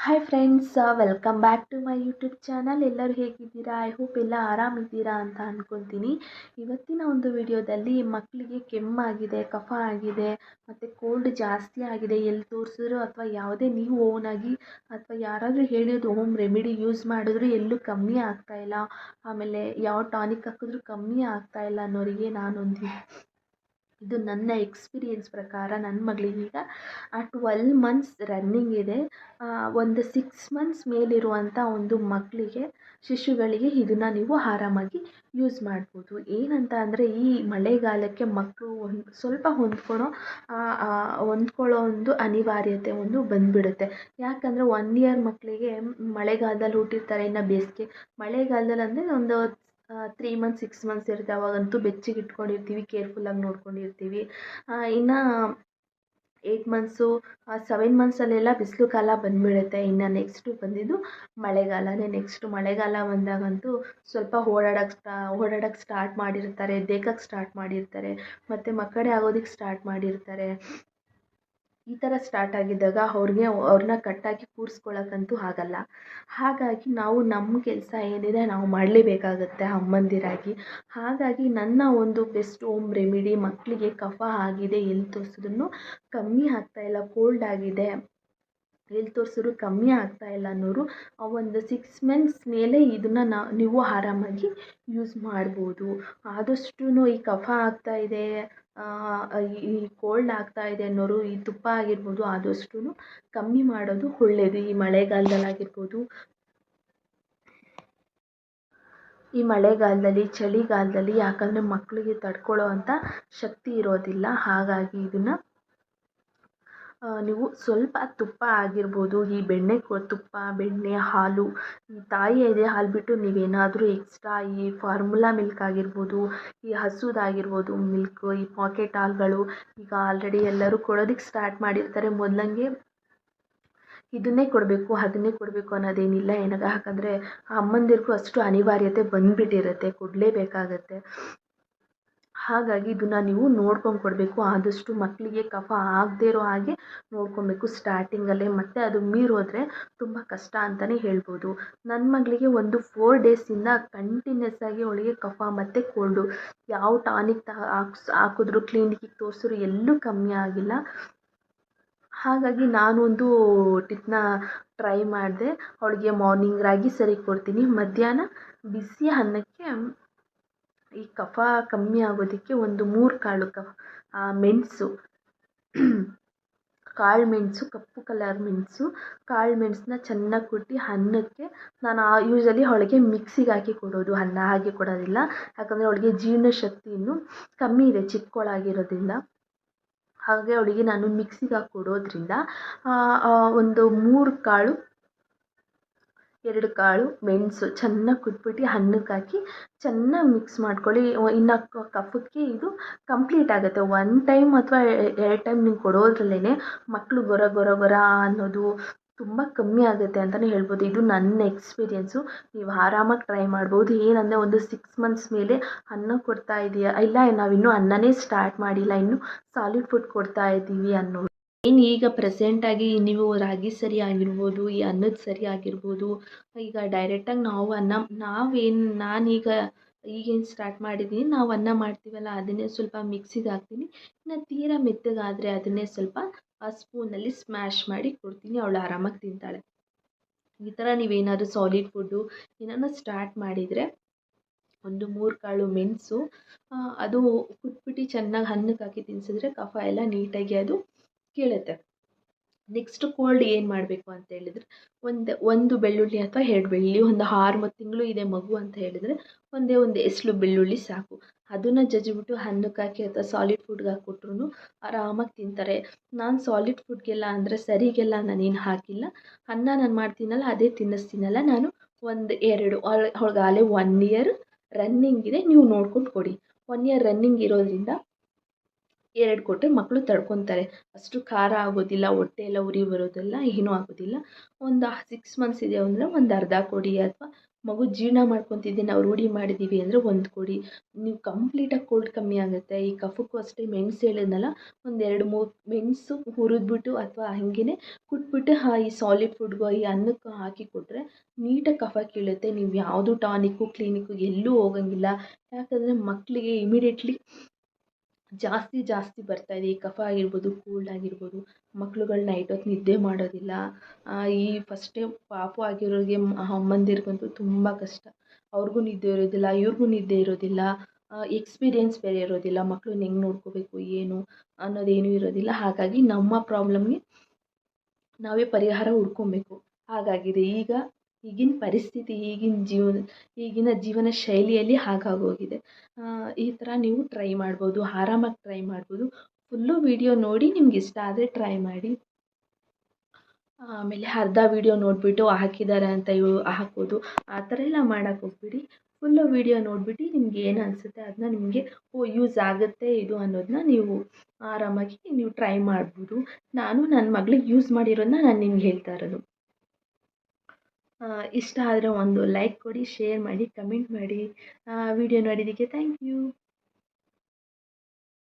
Hi friends welcome back to my YouTube channel ಎಲ್ಲರೂ ಹೇಗಿದ್ದೀರಾ? I hope ಎಲ್ಲ ಆರಾಮಿದ್ದೀರಾ ಅಂತ ಅಂದ್ಕೊತೀನಿ ಇವತ್ತಿನ ಒಂದು ವಿಡಿಯೋದಲ್ಲಿ ಮಕ್ಕಳಿಗೆ ಕೆಮ್ಮಾಗಿದೆ, ಕಫ ಆಗಿದೆ, ಮತ್ತು ಕೋಲ್ಡ್ ಜಾಸ್ತಿ ಆಗಿದೆ. ಎಲ್ಲಿ ತೋರಿಸಿದ್ರು ಅಥವಾ ಯಾವುದೇ ನೀವು ಓನಾಗಿ ಅಥವಾ ಯಾರಾದರೂ ಹೇಳಿದ್ದು ಹೋಮ್ ರೆಮಿಡಿ ಯೂಸ್ ಮಾಡಿದ್ರು, ಎಲ್ಲೂ ಕಮ್ಮಿ ಆಗ್ತಾಯಿಲ್ಲ ಆಮೇಲೆ ಯಾವ ಟಾನಿಕ್ ಹಾಕಿದ್ರೂ ಕಮ್ಮಿ ಆಗ್ತಾಯಿಲ್ಲ ಅನ್ನೋರಿಗೆ ನಾನೊಂದು ಇದು ನನ್ನ ಎಕ್ಸ್ಪೀರಿಯೆನ್ಸ್ ಪ್ರಕಾರ ನನ್ನ ಮಗಳಿಗೀಗ ಟ್ವೆಲ್ ಮಂತ್ಸ್ ರನ್ನಿಂಗ್ ಇದೆ. ಒಂದು ಸಿಕ್ಸ್ ಮಂತ್ಸ್ ಮೇಲಿರುವಂಥ ಒಂದು ಮಕ್ಕಳಿಗೆ ಶಿಶುಗಳಿಗೆ ಇದನ್ನು ನೀವು ಆರಾಮಾಗಿ ಯೂಸ್ ಮಾಡ್ಬೋದು. ಏನಂತ ಅಂದರೆ, ಈ ಮಳೆಗಾಲಕ್ಕೆ ಮಕ್ಕಳು ಒಂದು, ಸ್ವಲ್ಪ ಹೊಂದ್ಕೊಳ್ಳೋ ಹೊಂದ್ಕೊಳ್ಳೋ ಒಂದು ಅನಿವಾರ್ಯತೆ ಒಂದು ಬಂದುಬಿಡುತ್ತೆ. ಯಾಕಂದರೆ ಒನ್ ಇಯರ್ ಮಕ್ಕಳಿಗೆ ಮಳೆಗಾಲದಲ್ಲಿ ಹುಟ್ಟಿರ್ತಾರೆ, ಇನ್ನು ಬೇಸಿಗೆ ಮಳೆಗಾಲದಲ್ಲಿ ಅಂದರೆ ಒಂದು ತ್ರೀ ಮಂತ್ಸ್ ಸಿಕ್ಸ್ ಮಂತ್ಸ್ ಇರುತ್ತೆ. ಅವಾಗಂತೂ ಬೆಚ್ಚಗೆ ಇಟ್ಕೊಂಡಿರ್ತೀವಿ ಕೇರ್ಫುಲ್ಲಾಗಿ ನೋಡ್ಕೊಂಡಿರ್ತೀವಿ. ಇನ್ನು ಏಯ್ಟ್ ಮಂತ್ಸು ಸೆವೆನ್ ಮಂತ್ಸಲ್ಲೆಲ್ಲ ಬಿಸಿಲು ಕಾಲ ಬಂದುಬಿಡುತ್ತೆ. ಇನ್ನು ನೆಕ್ಸ್ಟು ಬಂದಿದ್ದು ಮಳೆಗಾಲನೇ ನೆಕ್ಸ್ಟು ಮಳೆಗಾಲ ಬಂದಾಗಂತೂ ಸ್ವಲ್ಪ ಓಡಾಡಕ್ಕೆ ಸ್ಟಾ ಓಡಾಡಕ್ಕೆ ಸ್ಟಾರ್ಟ್ ಮಾಡಿರ್ತಾರೆ ದೇಕಕ್ಕೆ ಸ್ಟಾರ್ಟ್ ಮಾಡಿರ್ತಾರೆ. ಮತ್ತು ಮಕ್ಕಳೇ ಆಗೋದಕ್ಕೆ ಸ್ಟಾರ್ಟ್ ಮಾಡಿರ್ತಾರೆ. ಈ ಥರ ಸ್ಟಾರ್ಟ್ ಆಗಿದ್ದಾಗ ಅವ್ರಿಗೆ ಅವ್ರನ್ನ ಕಟ್ಟಾಗಿ ಕೂರ್ಸ್ಕೊಳ್ಳೋಕ್ಕಂತೂ ಆಗಲ್ಲ. ಹಾಗಾಗಿ ನಾವು ನಮ್ಮ ಕೆಲಸ ಏನಿದೆ ನಾವು ಮಾಡಲೇಬೇಕಾಗತ್ತೆ ಅಮ್ಮಂದಿರಾಗಿ. ಹಾಗಾಗಿ ನನ್ನ ಒಂದು ಬೆಸ್ಟ್ ಹೋಮ್ ರೆಮಿಡಿ ಮಕ್ಕಳಿಗೆ ಕಫ ಆಗಿದೆ ಎಲ್ಲಿ ತೋರಿಸಿದ್ರೂ ಕಮ್ಮಿ ಆಗ್ತಾಯಿಲ್ಲ ಕೋಲ್ಡ್ ಆಗಿದೆ. ಎಲ್ಲಿ ತೋರಿಸಿದ್ರು ಕಮ್ಮಿ ಆಗ್ತಾಯಿಲ್ಲ ಅನ್ನೋರು ಒಂದು ಸಿಕ್ಸ್ ಮಂತ್ಸ್ ಮೇಲೆ ಇದನ್ನು ನಾ, ನೀವು ಆರಾಮಾಗಿ ಯೂಸ್ ಮಾಡ್ಬೋದು. ಆದಷ್ಟು ಈ ಕಫ ಆಗ್ತಾಯಿದೆ ಈ ಕೋಲ್ಡ್ ಆಗ್ತಾ ಇದೆ ಅನ್ನೋರು, ಈ ತುಪ್ಪ ಆಗಿರ್ಬೋದು ಆದಷ್ಟು ಕಮ್ಮಿ ಮಾಡೋದು ಒಳ್ಳೆಯದು ಈ ಮಳೆಗಾಲದಲ್ಲಿ ಆಗಿರ್ಬೋದು, ಈ ಮಳೆಗಾಲದಲ್ಲಿ, ಚಳಿಗಾಲದಲ್ಲಿ ಯಾಕಂದರೆ ಮಕ್ಕಳಿಗೆ ತಡ್ಕೊಳ್ಳೋ ಅಂಥ ಶಕ್ತಿ ಇರೋದಿಲ್ಲ. ಹಾಗಾಗಿ ಇದನ್ನು ನೀವು ಸ್ವಲ್ಪ ತುಪ್ಪ ಆಗಿರ್ಬೋದು, ಈ ಬೆಣ್ಣೆ ಕೊ, ತುಪ್ಪ, ಬೆಣ್ಣೆ, ಹಾಲು, ಈ ತಾಯಿ ಎದೆ ಹಾಲು ಬಿಟ್ಟು ನೀವೇನಾದರೂ ಎಕ್ಸ್ಟ್ರಾ ಈ ಫಾರ್ಮುಲಾ ಮಿಲ್ಕ್ ಆಗಿರ್ಬೋದು, ಈ ಹಸುದಾಗಿರ್ಬೋದು ಮಿಲ್ಕು ಈ ಪಾಕೆಟ್ ಹಾಲುಗಳು, ಈಗ ಆಲ್ರೆಡಿ ಎಲ್ಲರೂ ಕೊಡೋದಕ್ಕೆ ಸ್ಟಾರ್ಟ್ ಮಾಡಿರ್ತಾರೆ. ಮೊದಲಂಗೆ ಇದನ್ನೇ ಕೊಡಬೇಕು, ಅದನ್ನೇ ಕೊಡಬೇಕು ಅನ್ನೋದೇನಿಲ್ಲ. ಏನಾಗ ಯಾಕಂದರೆ ಅಮ್ಮಂದಿರಿಗೂ ಅಷ್ಟು ಅನಿವಾರ್ಯತೆ ಬಂದುಬಿಟ್ಟಿರುತ್ತೆ, ಕೊಡಲೇಬೇಕಾಗತ್ತೆ. ಹಾಗಾಗಿ ಇದನ್ನು ನೀವು ನೋಡ್ಕೊಂಡು ಕೊಡಬೇಕು. ಆದಷ್ಟು ಮಕ್ಕಳಿಗೆ ಕಫ ಆಗದೇ ಇರೋ ಹಾಗೆ ನೋಡ್ಕೊಬೇಕು ಸ್ಟಾರ್ಟಿಂಗಲ್ಲೇ ಮತ್ತು ಅದು ಮೀರೋದ್ರೆ ತುಂಬ ಕಷ್ಟ ಅಂತಲೇ ಹೇಳ್ಬೋದು. ನನ್ನ ಮಗಳಿಗೆ ಒಂದು ಫೋರ್ ಡೇಸಿಂದ ಕಂಟಿನ್ಯೂಸ್ ಆಗಿ ಅವಳಿಗೆ ಕಫ ಮತ್ತು ಕೋಲ್ಡು ಯಾವ ಟಾನಿಕ್ ತ ಹಾಕ್ಸ್, ಹಾಕಿದ್ರು ಕ್ಲಿನಿಕ್ಗೆ ತೋರಿಸಿದ್ರು ಎಲ್ಲೂ ಕಮ್ಮಿ ಆಗಿಲ್ಲ. ಹಾಗಾಗಿ ನಾನೊಂದು ಟಿಪ್ನ ಟ್ರೈ ಮಾಡಿದೆ. ಅವಳಿಗೆ ಮಾರ್ನಿಂಗ್ ರಾಗಿ ಸರಿ ಕೊಡ್ತೀನಿ. ಮಧ್ಯಾಹ್ನ ಬಿಸಿ ಅನ್ನಕ್ಕೆ ಈ ಕಫ ಕಮ್ಮಿ ಆಗೋದಕ್ಕೆ ಒಂದು ಮೂರು ಕಾಳು ಕಫ. ಮೆಣಸು. ಕಾಳು ಮೆಣಸು, ಕಪ್ಪು ಕಲರ್ ಮೆಣಸು. ಕಾಳು ಮೆಣಸನ್ನ ಚೆನ್ನಾಗಿ ಕುಟ್ಟಿ ಅನ್ನಕ್ಕೆ ನಾನು ಯೂಶಲಿ ಅವಳಿಗೆ ಮಿಕ್ಸಿಗೆ ಹಾಕಿ ಕೊಡೋದು. ಅನ್ನ ಹಾಗೆ ಕೊಡೋದಿಲ್ಲ. ಯಾಕಂದರೆ ಅವಳಿಗೆ ಜೀರ್ಣಶಕ್ತಿ ಇನ್ನೂ ಕಮ್ಮಿ ಇದೆ, ಚಿಕ್ಕವಳಾಗಿರೋದ್ರಿಂದ. ಹಾಗೆ ಅವಳಿಗೆ ನಾನು ಮಿಕ್ಸಿಗೆ ಹಾಕಿ ಕೊಡೋದ್ರಿಂದ ಒಂದು ಮೂರು ಕಾಳು ಎರಡು ಕಾಳು, ಮೆಣಸು ಚೆನ್ನಾಗಿ ಕುಟ್ಬಿಟ್ಟು ಅನ್ನಕ್ಕೆ ಹಾಕಿ ಚೆನ್ನಾಗಿ ಮಿಕ್ಸ್ ಮಾಡ್ಕೊಳ್ಳಿ. ಇನ್ನು ಕಫಕ್ಕೆ ಇದು ಕಂಪ್ಲೀಟ್ ಆಗುತ್ತೆ. ಒನ್ ಟೈಮ್ ಅಥವಾ ಎರಡು ಟೈಮ್ ನೀವು ಕೊಡೋದ್ರಲ್ಲೇ ಮಕ್ಕಳು ಗೊರ ಗೊರ ಗೊರ ಅನ್ನೋದು ತುಂಬ ಕಮ್ಮಿ ಆಗುತ್ತೆ ಅಂತಲೇ ಹೇಳ್ಬೋದು. ಇದು ನನ್ನ ಎಕ್ಸ್ಪೀರಿಯೆನ್ಸು ನೀವು ಆರಾಮಾಗಿ ಟ್ರೈ ಮಾಡ್ಬೋದು. ಏನಂದರೆ ಒಂದು ಸಿಕ್ಸ್ ಮಂತ್ಸ್ ಮೇಲೆ ಅನ್ನ ಕೊಡ್ತಾ ಇದೆಯಾ. ಇಲ್ಲ ನಾವಿನ್ನೂ ಅನ್ನನೇ ಸ್ಟಾರ್ಟ್ ಮಾಡಿಲ್ಲ. ಇನ್ನೂ ಸಾಲಿಡ್ ಫುಡ್ ಕೊಡ್ತಾ ಇದ್ದೀವಿ ಅನ್ನೋ ಏನು ಈಗ ಪ್ರೆಸೆಂಟಾಗಿ ನೀವು ರಾಗಿ ಸರಿ ಆಗಿರ್ಬೋದು ಈ ಅನ್ನದ ಸರಿ ಆಗಿರ್ಬೋದು ಈಗ ಡೈರೆಕ್ಟಾಗಿ ನಾವು ಅನ್ನ, ನಾವೇನು, ನಾನೀಗ ಈಗೇನು ಸ್ಟಾರ್ಟ್ ಮಾಡಿದ್ದೀನಿ ನಾವು ಅನ್ನ ಮಾಡ್ತೀವಲ್ಲ, ಅದನ್ನೇ ಸ್ವಲ್ಪ ಮಿಕ್ಸಿಗೆ ಹಾಕ್ತೀನಿ. ಇನ್ನು ತೀರಾ ಮೆತ್ತಗಾದರೆ ಅದನ್ನೇ ಸ್ವಲ್ಪ ಸ್ಪೂನಲ್ಲಿ ಸ್ಮ್ಯಾಶ್ ಮಾಡಿ ಕೊಡ್ತೀನಿ, ಅವಳು ಆರಾಮಾಗಿ ತಿಂತಾಳೆ. ಈ ಥರ ನೀವೇನಾದರೂ ಸಾಲಿಡ್ ಫುಡ್ಡು ಏನಾನ ಸ್ಟಾರ್ಟ್ ಮಾಡಿದರೆ, ಒಂದು ಮೂರು ಕಾಳು ಮೆಣಸು ಅದು ಕುಟ್ಬಿಟ್ಟು ಚೆನ್ನಾಗಿ ಅನ್ನಕ್ಕೆ ಹಾಕಿ ತಿನ್ಸಿದ್ರೆ ಕಫ ಎಲ್ಲ ನೀಟಾಗಿ ಅದು ಕೀಳುತ್ತೆ. ನೆಕ್ಸ್ಟ್ ಕೋಲ್ಡ್ ಏನು ಮಾಡಬೇಕು ಅಂತ ಹೇಳಿದ್ರೆ, ಒಂದು ಒಂದು ಬೆಳ್ಳುಳ್ಳಿ ಅಥವಾ ಎರಡು ಬೆಳ್ಳುಳ್ಳಿ, ಒಂದು ಆರು ತಿಂಗಳು ಇದೆ ಮಗು ಅಂತ ಹೇಳಿದರೆ, ಒಂದೇ ಒಂದು ಎಸಳು ಬೆಳ್ಳುಳ್ಳಿ ಸಾಕು. ಅದನ್ನು ಜಜ್ಜಿಬಿಟ್ಟು ಅನ್ನಕ್ಕೆ ಹಾಕಿ ಅಥವಾ ಸಾಲಿಡ್ ಫುಡ್ಗೆ ಹಾಕ್ಕೊಟ್ರು ಆರಾಮಾಗಿ ತಿಂತಾರೆ. ನಾನು ಸಾಲಿಡ್ ಫುಡ್ಗೆಲ್ಲ ಅಂದರೆ ಸರಿಗೆಲ್ಲ ನಾನೇನು ಹಾಕಿಲ್ಲ. ಅನ್ನ ನಾನು ಮಾಡ್ತೀನಲ್ಲ, ಅದೇ ತಿನ್ನಿಸ್ತೀನಲ್ಲ. ನಾನು ಒಂದು ಎರಡು ಅವ್ಳಿಗೆ ಆಗಲೇ ಒನ್ ಇಯರ್ ರನ್ನಿಂಗ್ ಇದೆ. ನೀವು ನೋಡ್ಕೊಂಡು ಕೊಡಿ. ಒನ್ ಇಯರ್ ರನ್ನಿಂಗ್ ಇರೋದ್ರಿಂದ ಎರಡು ಕೊಟ್ಟರೆ ಮಕ್ಕಳು ತಡ್ಕೊತಾರೆ. ಅಷ್ಟು ಖಾರ ಆಗೋದಿಲ್ಲ, ಹೊಟ್ಟೆ ಎಲ್ಲ ಉರಿ ಬರೋದಿಲ್ಲ ಏನೂ ಆಗೋದಿಲ್ಲ. ಒಂದು ಸಿಕ್ಸ್ ಮಂತ್ಸ್ ಇದೆ ಅಂದರೆ ಒಂದು ಅರ್ಧ ಕೊಡಿ ಅಥವಾ ಮಗು ಜೀರ್ಣ ಮಾಡ್ಕೊತಿದ್ದೆ ನಾವು ರೂಢಿ ಮಾಡಿದ್ದೀವಿ ಅಂದರೆ ಒಂದು ಕೊಡಿ. ನೀವು ಕಂಪ್ಲೀಟಾಗಿ ಕೋಲ್ಡ್ ಕಮ್ಮಿ ಆಗುತ್ತೆ. ಈ ಕಫಕ್ಕೂ ಅಷ್ಟೇ ಮೆಣಸು ಹೇಳಿದ್ನಲ್ಲ, ಒಂದು ಎರಡು ಮೂರು ಮೆಣಸು ಹುರಿದ್ಬಿಟ್ಟು ಅಥವಾ ಹಂಗೆ ಕುಟ್ಬಿಟ್ಟು ಹಾ ಈ ಸಾಲಿಡ್ ಫುಡ್ಗೋ ಈ ಅನ್ನಕ್ಕೆ ಹಾಕಿ ಕೊಟ್ಟರೆ ನೀಟಾಗಿ ಕಫ ಕೀಳುತ್ತೆ. ನೀವು ಯಾವುದು ಟಾನಿಕ್ಕು, ಕ್ಲಿನಿಕ್ಕು ಎಲ್ಲೂ ಹೋಗಂಗಿಲ್ಲ. ಯಾಕಂದರೆ ಮಕ್ಕಳಿಗೆ ಇಮಿಡಿಯೇಟ್ಲಿ ಜಾಸ್ತಿ ಜಾಸ್ತಿ ಬರ್ತಾ ಇದೆ. ಈ ಕಫ ಆಗಿರ್ಬೋದು ಕೋಲ್ಡ್ ಆಗಿರ್ಬೋದು ಮಕ್ಳುಗಳು ನೈಟ್ ಹೊತ್ತು ನಿದ್ದೆ ಮಾಡೋದಿಲ್ಲ. ಈ ಫಸ್ಟ್ ಟೈಮ್ ಪಾಪು ಆಗಿರೋರಿಗೆ ಅಮ್ಮಂದಿರಿಗಂತೂ ತುಂಬ ಕಷ್ಟ. ಅವ್ರಿಗೂ ನಿದ್ದೆ ಇರೋದಿಲ್ಲ, ಇವ್ರಿಗೂ ನಿದ್ದೆ ಇರೋದಿಲ್ಲ. ಎಕ್ಸ್ಪೀರಿಯೆನ್ಸ್ ಬೇರೆ ಇರೋದಿಲ್ಲ. ಮಕ್ಳನ್ನ ಹೆಂಗೆ ನೋಡ್ಕೋಬೇಕು, ಏನು ಅನ್ನೋದೇನೂ ಇರೋದಿಲ್ಲ. ಹಾಗಾಗಿ ನಮ್ಮ ಪ್ರಾಬ್ಲಮ್ಗೆ ನಾವೇ ಪರಿಹಾರ ಹುಡ್ಕೊಬೇಕು. ಹಾಗಾಗಿದೆ. ಈಗ ಈಗಿನ ಪರಿಸ್ಥಿತಿ, ಈಗಿನ ಜೀವನ ಈಗಿನ ಜೀವನ ಶೈಲಿಯಲ್ಲಿ ಹಾಗಾಗೋಗಿದೆ ಈ ಥರ ನೀವು ಟ್ರೈ ಮಾಡ್ಬೋದು, ಆರಾಮಾಗಿ ಟ್ರೈ ಮಾಡ್ಬೋದು. ಫುಲ್ಲು ವೀಡಿಯೋ ನೋಡಿ ನಿಮ್ಗೆ ಇಷ್ಟ ಆದರೆ ಟ್ರೈ ಮಾಡಿ. ಆಮೇಲೆ ಅರ್ಧ ವೀಡಿಯೋ ನೋಡಿಬಿಟ್ಟು ಹಾಕಿದ್ದಾರೆ ಅಂತ ಇವು ಹಾಕೋದು ಆ ಥರ ಎಲ್ಲ ಮಾಡೋಕ್ಕೆ ಹೋಗ್ಬಿಡಿ. ಫುಲ್ಲು ವೀಡಿಯೋ ನೋಡಿಬಿಟ್ಟು ನಿಮ್ಗೆ ಏನು ಅನಿಸುತ್ತೆ ಅದನ್ನ ನಿಮಗೆ, ಓ ಯೂಸ್ ಆಗುತ್ತೆ ಇದು ಅನ್ನೋದನ್ನ ನೀವು ಆರಾಮಾಗಿ ನೀವು ಟ್ರೈ ಮಾಡ್ಬೋದು. ನಾನು ನನ್ನ ಮಗಳಿಗೆ ಯೂಸ್ ಮಾಡಿರೋದನ್ನ ನಾನು ನಿಮ್ಗೆ ಹೇಳ್ತಾ ಇರೋದು. ಇಷ್ಟ ಆದರೆ ಒಂದು ಲೈಕ್ ಕೊಡಿ ಶೇರ್ ಮಾಡಿ ಕಮೆಂಟ್ ಮಾಡಿ ವಿಡಿಯೋ ನೋಡಿದ್ದಕ್ಕೆ ಥ್ಯಾಂಕ್ ಯು